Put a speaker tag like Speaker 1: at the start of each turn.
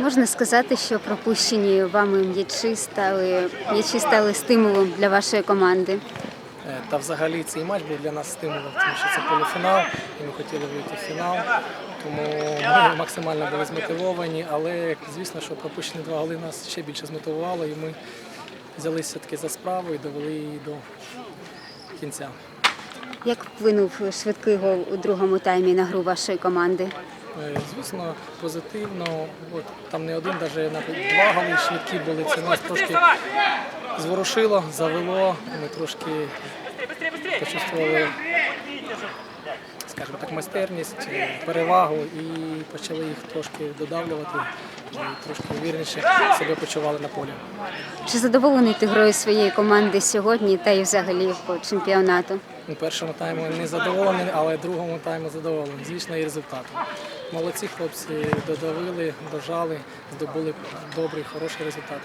Speaker 1: Можна сказати, що пропущені вами м'ячі стали м'ячі стали стимулом для вашої команди.
Speaker 2: Е, Та взагалі цей матч був для нас стимулом, тому що це полуфінал, і ми хотіли вийти в фінал. Тому ми максимально були змотивовані, але звісно, що пропущені два голи нас ще більше змотивувало, і ми взялися все-таки за справу і довели її до кінця.
Speaker 1: Як вплинув швидкий гол у другому таймі на гру вашої команди?
Speaker 2: Е, Звісно, позитивно. От, там не один, навіть два голи швидкі були. Це нас трошки зворушило, завело. Ми трошки почувствували, скажімо так, майстерність, е, перевагу і почали їх трошки додавлювати трошки вірніше себе почували на полі.
Speaker 1: Чи задоволений ти грою своєї команди сьогодні та й взагалі по чемпіонату?
Speaker 2: У першому таймі не задоволений, але в другому таймі задоволений. Звісно, і результатом. Молодці хлопці додавили, дожали, здобули добрий, хороший результат.